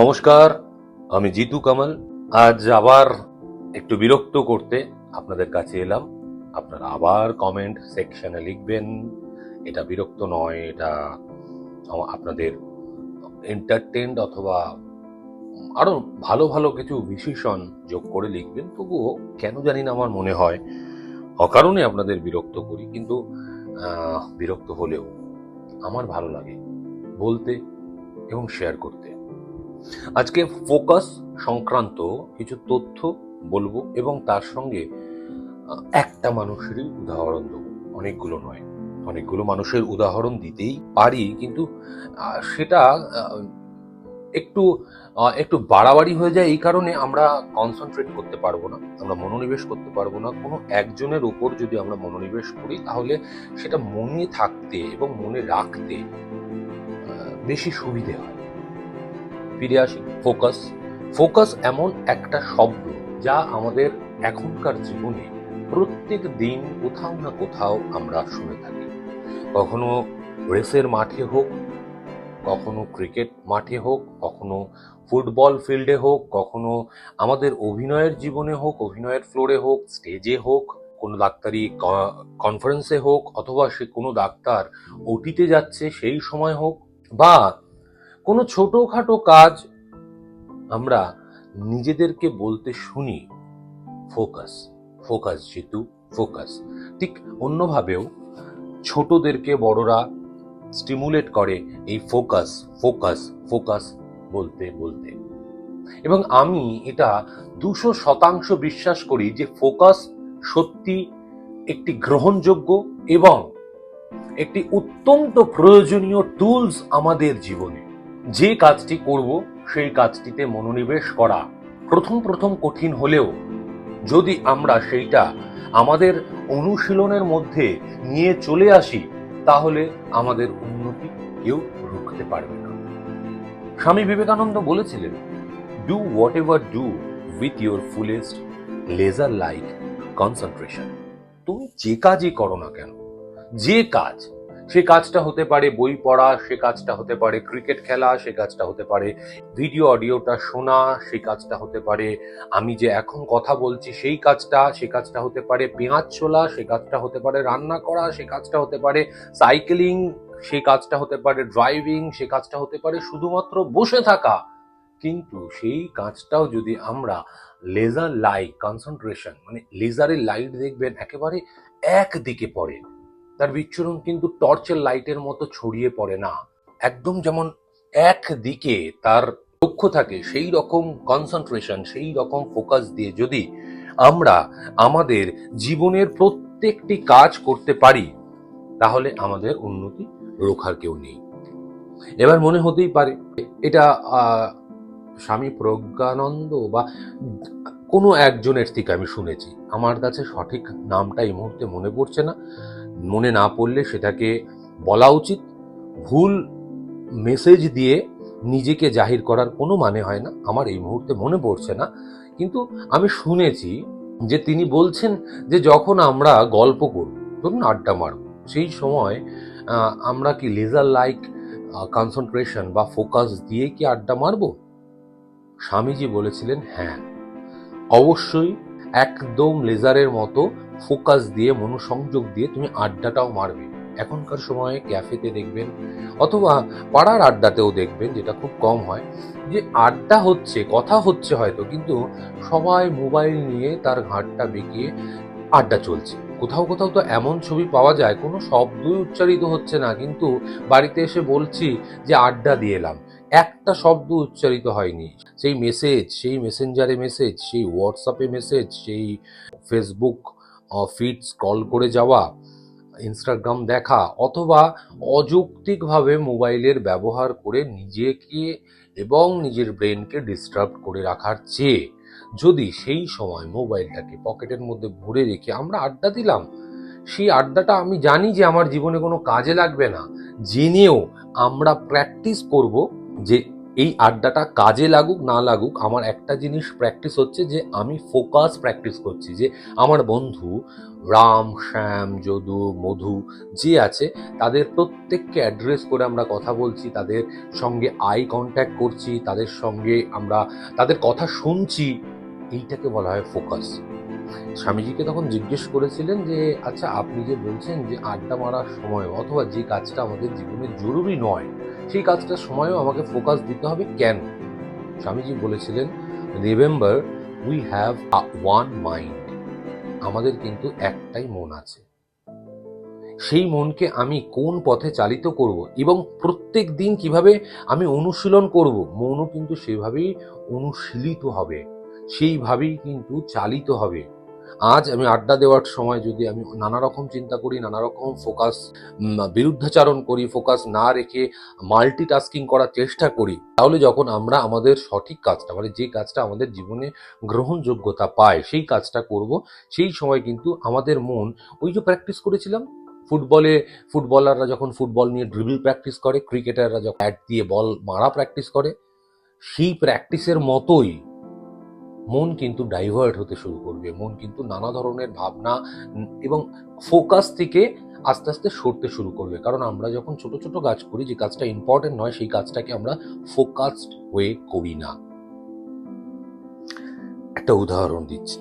নমস্কার, আমি জিতু কামাল। আজ আবার একটু বিরক্ত করতে আপনাদের কাছে এলাম। আপনারা আবার কমেন্ট সেকশনে লিখবেন, এটা বিরক্ত নয়, এটা আপনাদের এন্টারটেন্ড অথবা আরও ভালো ভালো কিছু বিশেষণ যোগ করে লিখবেন। তবুও কেন জানি না আমার মনে হয় অকারণে আপনাদের বিরক্ত করি, কিন্তু বিরক্ত হলেও আমার ভালো লাগে বলতে এবং শেয়ার করতে। আজকে ফোকাস সংক্রান্ত কিছু তথ্য বলব এবং তার সঙ্গে একটা মানুষেরই উদাহরণ দেবো। অনেকগুলো নয়, অনেকগুলো মানুষের উদাহরণ দিতেই পারি, কিন্তু সেটা একটু একটু বাড়াবাড়ি হয়ে যায় এই কারণে আমরা কনসেন্ট্রেট করতে পারব না, আমরা মনোনিবেশ করতে পারব না। কোনো একজনের উপর যদি আমরা মনোনিবেশ করি, তাহলে সেটা মনে থাকতে এবং মনে রাখতে বেশি সুবিধে হয়। ফিরে আসি, ফোকাস। ফোকাস এমন একটা শব্দ যা আমাদের এখনকার জীবনে প্রত্যেক দিন কোথাও না কোথাও আমরা শুনে থাকি। কখনো রেসের মাঠে হোক, কখনো ক্রিকেট মাঠে হোক, কখনো ফুটবল ফিল্ডে হোক, কখনো আমাদের অভিনয়ের জীবনে হোক, অভিনয়ের ফ্লোরে হোক, স্টেজে হোক, কোনো ডাক্তারি কনফারেন্সে হোক, অথবা সে কোনো ডাক্তার ওটিতে যাচ্ছে সেই সময় হোক, বা কোনো ছোটখাটো কাজ আমরা নিজেদেরকে বলতে শুনি, ফোকাস ফোকাস যেহেতু ফোকাস। ঠিক অন্যভাবেও ছোটদেরকে বড়রা স্টিমুলেট করে এই ফোকাস ফোকাস ফোকাস বলতে বলতে। এবং আমি এটা দুশো শতাংশ বিশ্বাস করি যে ফোকাস সত্যি একটি গ্রহণযোগ্য এবং একটি অত্যন্ত প্রয়োজনীয় টুলস আমাদের জীবনে। যে কাজটি করব, সেই কাজটিতে মনোনিবেশ করা প্রথম প্রথম কঠিন হলেও যদি আমরা সেইটা আমাদের অনুশীলনের মধ্যে নিয়ে চলে আসি, তাহলে আমাদের উন্নতি কেউ রুখতে পারবে না। স্বামী বিবেকানন্দ বলেছিলেন do whatever do with your fullest laser like concentration তুমি যে কাজই করো না কেন, যে কাজ সে কাজটা হতে পারে বই পড়া, সে কাজটা হতে পারে ক্রিকেট খেলা, সে কাজটা হতে পারে ভিডিও, অডিওটা শোনা, সে কাজটা হতে পারে আমি যে এখন কথা বলছি সেই কাজটা, সে কাজটা হতে পারে পেঁয়াজ ছোলা, সে কাজটা হতে পারে রান্না করা, সে কাজটা হতে পারে সাইকেলিং, সে কাজটা হতে পারে ড্রাইভিং, সে কাজটা হতে পারে শুধুমাত্র বসে থাকা। কিন্তু সেই কাজটাও যদি আমরা লেজার লাইট কনসেন্ট্রেশন মানে লেজারের লাইট দেখবেন, একেবারে একদিকে পড়ে। তার বিচ্ছুরণ কিন্তু টর্চের লাইটের মতো ছড়িয়ে পড়ে না। একদম যেমন একদিকে তার লক্ষ্য থাকে, সেই রকম কনসেন্ট্রেশন সেই রকম ফোকাস দিয়ে যদি আমরা আমাদের জীবনের প্রত্যেকটি কাজ করতে পারি, তাহলে আমাদের উন্নতি রোখার কেউ নেই। এবার মনে হতেই পারে, এটা স্বামী প্রজ্ঞানন্দ বা কোনো একজনের থেকে আমি শুনেছি। আমার কাছে সঠিক নামটা এই মুহূর্তে মনে পড়ছে না। মনে না পড়লে সেটাকে বলা উচিত। ভুল মেসেজ দিয়ে নিজেকে জাহির করার কোনো মানে হয় না। আমার এই মুহূর্তে মনে পড়ছে না। কিন্তু আমি শুনেছি যে তিনি বলছেন যে যখন আমরা গল্প করব, ধরুন আড্ডা মারব, সেই সময় আমরা কি লেজার লাইক কনসেন্ট্রেশন বা ফোকাস দিয়ে কি আড্ডা মারব? স্বামীজি বলেছিলেন হ্যাঁ অবশ্যই একদম লেজারের মতো ফোকাস দিয়ে, মনোসংযোগ দিয়ে তুমি আড্ডাটাও মারবে। এখনকার সময়ে ক্যাফেতে দেখবেন অথবা পাড়ার আড্ডাতেও দেখবেন, যেটা খুব কম হয়, যে আড্ডা হচ্ছে, কথা হচ্ছে হয়তো, কিন্তু সবাই মোবাইল নিয়ে তার ঘাটটা বেঁকিয়ে আড্ডা চলছে। কোথাও কোথাও তো এমন ছবি পাওয়া যায়, কোনো শব্দই উচ্চারিত হচ্ছে না, কিন্তু বাড়িতে এসে বলছি যে আড্ডা দিয়ে এলাম। একটা শব্দ উচ্চারিত হয়নি। সেই মেসেজ সেই মেসেঞ্জারে মেসেজ সেই হোয়াটসঅ্যাপে মেসেজ সেই ফেসবুক ফিড স্ক্রল করে যাওয়া ইনস্টাগ্রাম দেখা, অথবা অযৌক্তিকভাবে মোবাইলের ব্যবহার করে নিজেকে এবং নিজের ব্রেনকে ডিস্টার্ব করে রাখার চেয়ে, যদি সেই সময় মোবাইলটাকে পকেটের মধ্যে ভরে রেখে আমরা আড্ডা দিলাম, সেই আড্ডাটা আমি জানি যে আমার জীবনে কোনো কাজে লাগবে না। জেনেও আমরা প্র্যাকটিস করব যে এই আড্ডাটা কাজে লাগুক, না লাগুক, আমার একটা জিনিস প্র্যাকটিস হচ্ছে যে আমি ফোকাস প্র্যাকটিস করছি যে আমার বন্ধু রাম, শ্যাম, যদু, মধু যে আছে, তাদের প্রত্যেককে অ্যাড্রেস করে আমরা কথা বলছি, তাদের সঙ্গে আই কন্ট্যাক্ট করছি, তাদের সঙ্গে আমরা তাদের কথা শুনছি। এইটাকে বলা হয় ফোকাস স্বামীজিকে তখন জিজ্ঞেস করেছিলেন যে আচ্ছা আপনি যে বলছেন যে আড্ডা মারার সময় অথবা যে কাজটা আমাদের জীবনে জরুরি নয় সেই কাজটার সময়ও আমাকে ফোকাস দিতে হবে, কেন? স্বামীজি বলেছিলেন remember we have one mind আমাদের কিন্তু একটাই মন আছে। সেই মনকে আমি কোন পথে চালিত করব এবং প্রত্যেক দিন কীভাবে আমি অনুশীলন করব, মনও কিন্তু সেভাবেই অনুশীলিত হবে, সেইভাবেই কিন্তু চালিত হবে। আজ আমি আড্ডা দেওয়ার সময় যদি আমি নানা রকম চিন্তা করি নানা রকম ফোকাস বিরুদ্ধাচারণ করি ফোকাস না রেখে মাল্টিটাস্কিং করার চেষ্টা করি, তাহলে যখন আমরা আমাদের সঠিক কাজটা মানে যে কাজটা আমাদের জীবনে গ্রহণযোগ্যতা পায়, সেই কাজটা করব, সেই সময় কিন্তু আমাদের মন, ওই যে প্র্যাকটিস করেছিলাম, ফুটবলে, ফুটবলাররা যখন ফুটবল নিয়ে ড্রিবল প্র্যাকটিস করে ক্রিকেটাররা যখন ব্যাট দিয়ে বল মারা প্র্যাকটিস করে, সেই প্র্যাকটিসের মতোই মন কিন্তু ডাইভার্ট হতে শুরু করবে, মন কিন্তু নানা ধরনের ভাবনা এবং ফোকাস থেকে আস্তে আস্তে সরতে শুরু করবে। কারণ আমরা যখন ছোট ছোট কাজ করি, যে কাজটা ইম্পর্টেন্ট নয়, সেই কাজটাকে আমরা ফোকাসড হয়ে করি না। একটা উদাহরণ দিচ্ছি।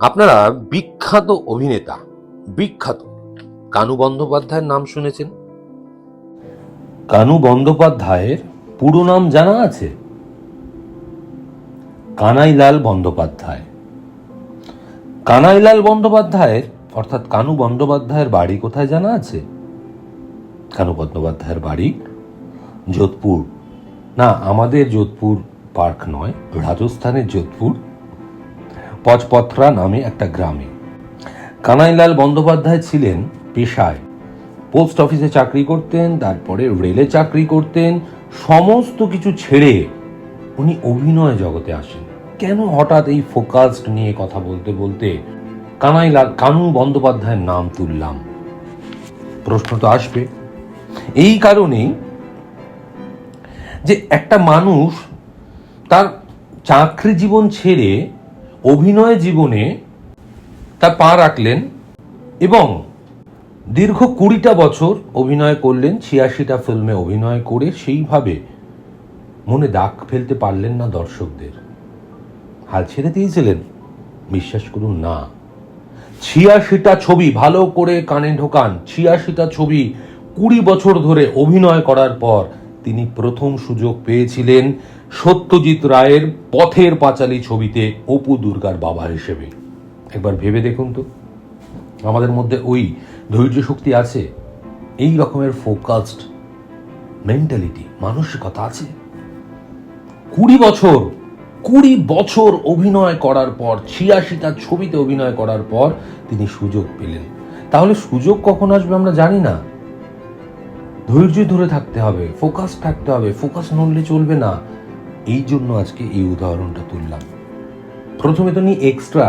আপনারা বিখ্যাত অভিনেতা, বিখ্যাত কানু বন্দ্যোপাধ্যায়ের নাম শুনেছেন? কানু বন্দ্যোপাধ্যায়ের পুরো নাম জানা আছে? কানাইলাল বন্দ্যোপাধ্যায়। কানাইলাল বন্দ্যোপাধ্যায়ের, অর্থাৎ কানু বন্দ্যোপাধ্যায়ের বাড়ি কোথায় জানা আছে? কানু বন্দ্যোপাধ্যায়ের বাড়ি যোধপুর। না, আমাদের যোধপুর পার্ক নয়, রাজস্থানের যোধপুর, পচপথরা নামে একটা গ্রামে। কানাইলাল বন্দ্যোপাধ্যায় ছিলেন পেশায়। পোস্ট অফিসে চাকরি করতেন, তারপরে রেলে চাকরি করতেন, সমস্ত কিছু ছেড়ে উনি অভিনয় জগতে আসেন। কেন হঠাৎ এই ফোকাসড নিয়ে কথা বলতে বলতে কানাইলাল কানু বন্দ্যোপাধ্যায়ের নাম তুললাম? প্রশ্ন তো আসবে। এই কারণেই যে একটা মানুষ তার চাকরি জীবন ছেড়ে অভিনয় জীবনে তার পা রাখলেন এবং দীর্ঘ কুড়িটা বছর অভিনয় করলেন, ছিয়াশিটা ফিল্মে অভিনয় করে সেইভাবে মনে দাগ ফেলতে পারলেন না দর্শকদের। হাল ছেড়ে দিয়েছিলেন? বিশ্বাস করুন না। ছিয়াশিটা ছবি ভালো করে কানে ঢোকান। ছিয়াশিটা ছবি কুড়ি বছর ধরে অভিনয় করার পর তিনি প্রথম সুযোগ পেয়েছিলেন সত্যজিৎ রায়ের পথের পাঁচালী ছবিতে অপু দুর্গার বাবা হিসেবে। একবার ভেবে দেখুন তো। আমাদের মধ্যে ওই ধৈর্য শক্তি আছে, এই রকমের ফোকাসড মেন্টালিটি মানসিকতা আছে। কুড়ি বছর কুড়ি বছর অভিনয় করার পর, ছিয়াশিটা ছবিতে অভিনয় করার পর তিনি সুযোগ পেলেন। তাহলে সুযোগ কখন আসবে আমরা জানি না। ধৈর্য ধরে থাকতে হবে ফোকাস থাকতে হবে ফোকাস নড়লে চলবে না। এই জন্য আজকে এই উদাহরণটা তুললাম। প্রথমে তো নিই এক্সট্রা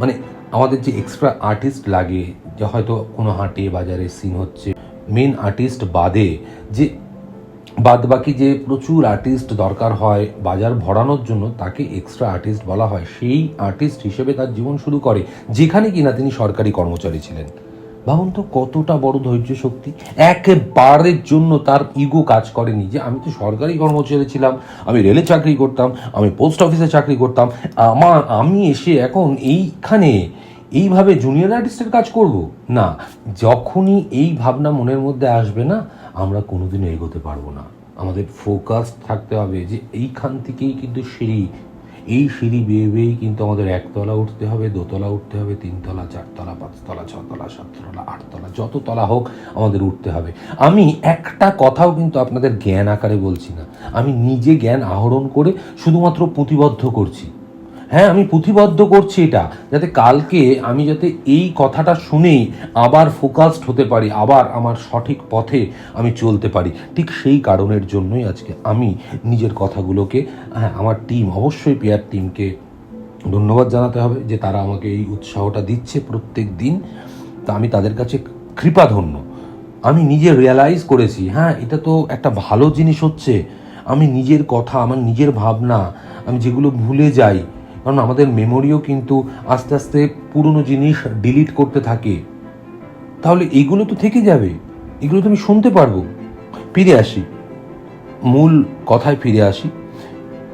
মানে আমাদের যে এক্সট্রা আর্টিস্ট লাগে, যে হয়তো কোনো হাটে বাজারে সিন হচ্ছে মেন আর্টিস্ট বাদে যে বাদ বাকি যে প্রচুর আর্টিস্ট দরকার হয় বাজার ভরানোর জন্য, তাকে এক্সট্রা আর্টিস্ট বলা হয়। সেই আর্টিস্ট হিসেবে তার জীবন শুরু করে, যেখানে কিনা তিনি সরকারি কর্মচারী ছিলেন। ভাবুন তো কতটা বড় ধৈর্য শক্তি। একেবারের জন্য তার ইগো কাজ করেনি যে, আমি তো সরকারি কর্মচারী ছিলাম, আমি রেলে চাকরি করতাম, আমি পোস্ট অফিসে চাকরি করতাম, আমার, আমি এসে এখন এইখানে এইভাবে জুনিয়র আর্টিস্টের কাজ করব? না, যখনই এই ভাবনা মনের মধ্যে আসবে না আমরা কোনোদিনও এগোতে পারব না। আমাদের ফোকাস থাকতে হবে যে এইখান থেকেই কিন্তু সিঁড়ি। এই সিঁড়ি বেয়ে বেয়েই কিন্তু আমাদের একতলা উঠতে হবে, দোতলা উঠতে হবে, তিনতলা, চারতলা, পাঁচতলা, ছতলা, সাততলা, আটতলা, যত তলা হোক আমাদের উঠতে হবে। আমি একটা কথাও কিন্তু আপনাদের জ্ঞান আকারে বলছি না। আমি নিজে জ্ঞান আহরণ করে শুধুমাত্র পুঁথিবদ্ধ করছি। হ্যাঁ আমি পুঁথিবদ্ধ করছি এটা, যাতে কালকে আমি যাতে এই কথাটা শুনেই আবার ফোকাসড হতে পারি, আবার আমার সঠিক পথে আমি চলতে পারি। ঠিক সেই কারণের জন্যই আজকে আমি নিজের কথাগুলোকে হ্যাঁ আমার টিম অবশ্যই পেয়ার টিমকে ধন্যবাদ জানাতে হবে যে তারা আমাকে এই উৎসাহটা দিচ্ছে প্রত্যেক দিন। তা আমি তাদের কাছে কৃপাধন্য। আমি নিজে রিয়ালাইজ করেছি হ্যাঁ এটা তো একটা ভালো জিনিস হচ্ছে। আমি নিজের কথা, আমার নিজের ভাবনা, আমি যেগুলো ভুলে যাই কারণ আমাদের মেমোরিও কিন্তু আস্তে আস্তে পুরনো জিনিস ডিলিট করতে থাকে। তাহলে এগুলো তো থেকে যাবে। এগুলো তো আমি শুনতে পারব। ফিরে আসি। মূল কথায় ফিরে আসি।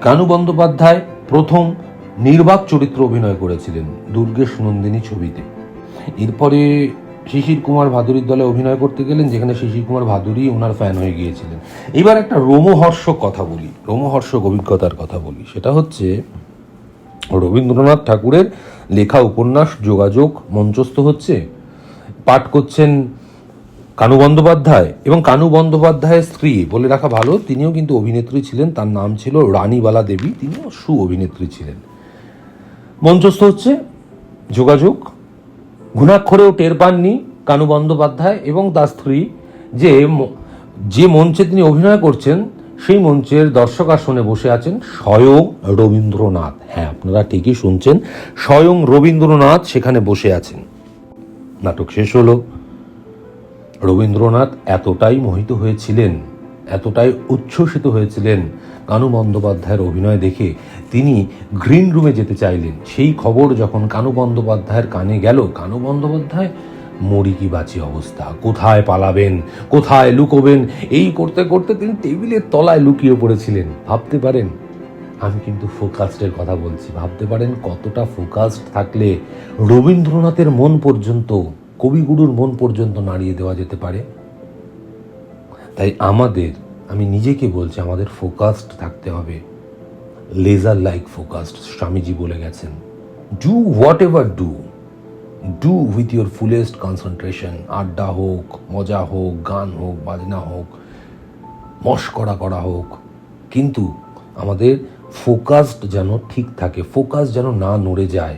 কানু বন্দ্যোপাধ্যায় প্রথম নির্বাক চরিত্র অভিনয় করেছিলেন দুর্গেশ নন্দিনী ছবিতে। এরপরে শিশির কুমার ভাদুরীর দলে অভিনয় করতে গেলেন, যেখানে শিশির কুমার ভাদুরী ওনার ফ্যান হয়ে গিয়েছিলেন। এবার একটা রোমহর্ষক কথা বলি, রোমহর্ষক অভিজ্ঞতার কথা বলি। সেটা হচ্ছে রবীন্দ্রনাথ ঠাকুরের লেখা উপন্যাস যোগাযোগ মঞ্চস্থ হচ্ছে। পাঠ করছেন কানু বন্দ্যোপাধ্যায় এবং কানু বন্দ্যোপাধ্যায়ের স্ত্রী বলে রাখা ভালো, তিনিও কিন্তু অভিনেত্রী ছিলেন, তার নাম ছিল রানীবালা দেবী তিনিও সু অভিনেত্রী ছিলেন। মঞ্চস্থ হচ্ছে যোগাযোগ। ঘুণাক্ষরেও টের পাননি কানু বন্দ্যোপাধ্যায় এবং তার স্ত্রী, যে যে মঞ্চে তিনি অভিনয় করছেন সেই মঞ্চের দর্শক আসনে বসে আছেন স্বয়ং রবীন্দ্রনাথ। হ্যাঁ আপনারা ঠিকই শুনছেন, স্বয়ং রবীন্দ্রনাথ সেখানে বসে আছেন। নাটক শেষ হলো। রবীন্দ্রনাথ এতটাই মোহিত হয়েছিলেন, এতটাই উচ্ছ্বসিত হয়েছিলেন, কানু বন্দ্যোপাধ্যায়ের অভিনয় দেখে তিনি গ্রিন রুমে যেতে চাইলেন। সেই খবর যখন কানু বন্দ্যোপাধ্যায়ের কানে গেল, কানু বন্দ্যোপাধ্যায় মরি কি বাঁচি অবস্থা? কোথায় পালাবেন? কোথায় লুকোবেন? এই করতে করতে তিনি টেবিলের তলায় লুকিয়ে পড়েছিলেন। ভাবতে পারেন, আমি কিন্তু ফোকাসডের কথা বলছি। ভাবতে পারেন কতটা ফোকাসড থাকলে রবীন্দ্রনাথের মন পর্যন্ত, কবিগুরুর মন পর্যন্ত নাড়িয়ে দেওয়া যেতে পারে। তাই আমাদের, আমি নিজেকে বলছি, আমাদের ফোকাসড থাকতে হবে। লেজার লাইক ফোকাসড স্বামীজি বলে গেছেন। Do whatever do do with your fullest concentration আড্ডা হোক, মজা হোক, গান হোক, বাজনা হোক মস্করা করা হোক। কিন্তু আমাদের ফোকাসড যেন ঠিক থাকে ফোকাস যেন না নড়ে যায়।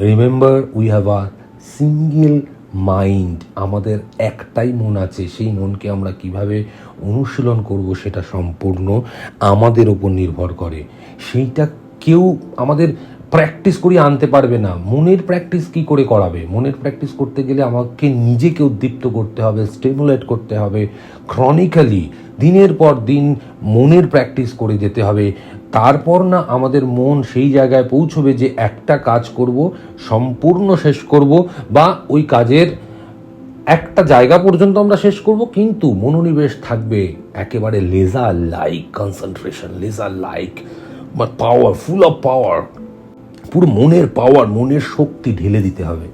Remember we have a single mind আমাদের একটাই মন আছে, সেই মনকে আমরা কীভাবে অনুশীলন করব সেটা সম্পূর্ণ আমাদের ওপর নির্ভর করে। সেইটা কেউ আমাদের প্র্যাকটিস করিয়ে আনতে পারবে না। মনের প্র্যাকটিস কি করে করাবে? মনের প্র্যাকটিস করতে গেলে আমাকে নিজেকে উদ্দীপ্ত করতে হবে স্টিমুলেট করতে হবে। ক্রনিক্যালি দিনের পর দিন মনের প্র্যাকটিস করে যেতে হবে। তারপর না আমাদের মন সেই জায়গায় পৌঁছবে যে একটা কাজ করব, সম্পূর্ণ শেষ করব বা ওই কাজের একটা জায়গা পর্যন্ত আমরা শেষ করব, কিন্তু মনোনিবেশ থাকবে একেবারে laser like concentration laser like power full of power পুরো মনের পাওয়ার মনের শক্তি ঢেলে দিতে হবে।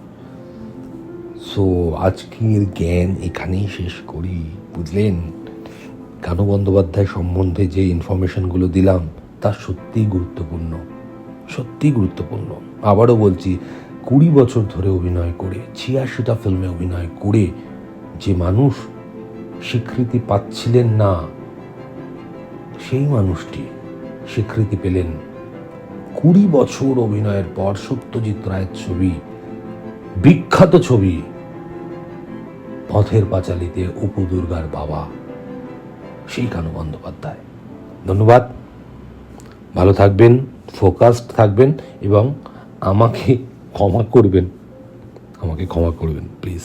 সো আজকের জ্ঞান এখানেই শেষ করি, বুঝলেন? কানু বন্দ্যোপাধ্যায় সম্বন্ধে যে ইনফরমেশনগুলো দিলাম, তা সত্যিই গুরুত্বপূর্ণ সত্যিই গুরুত্বপূর্ণ। আবারও বলছি, কুড়ি বছর ধরে অভিনয় করে, ছিয়াশিটা ফিল্মে অভিনয় করে, যে মানুষ স্বীকৃতি পাচ্ছিলেন না, সেই মানুষটি স্বীকৃতি পেলেন কুড়ি বছর অভিনয়ের পর সত্যজিৎ রায়ের ছবি, বিখ্যাত ছবি, পথের পাঁচালিতে অপু দুর্গার বাবা সেই কানু বন্দ্যোপাধ্যায়। ধন্যবাদ। ভালো থাকবেন ফোকাসড থাকবেন এবং আমাকে ক্ষমা করবেন। আমাকে ক্ষমা করবেন প্লিজ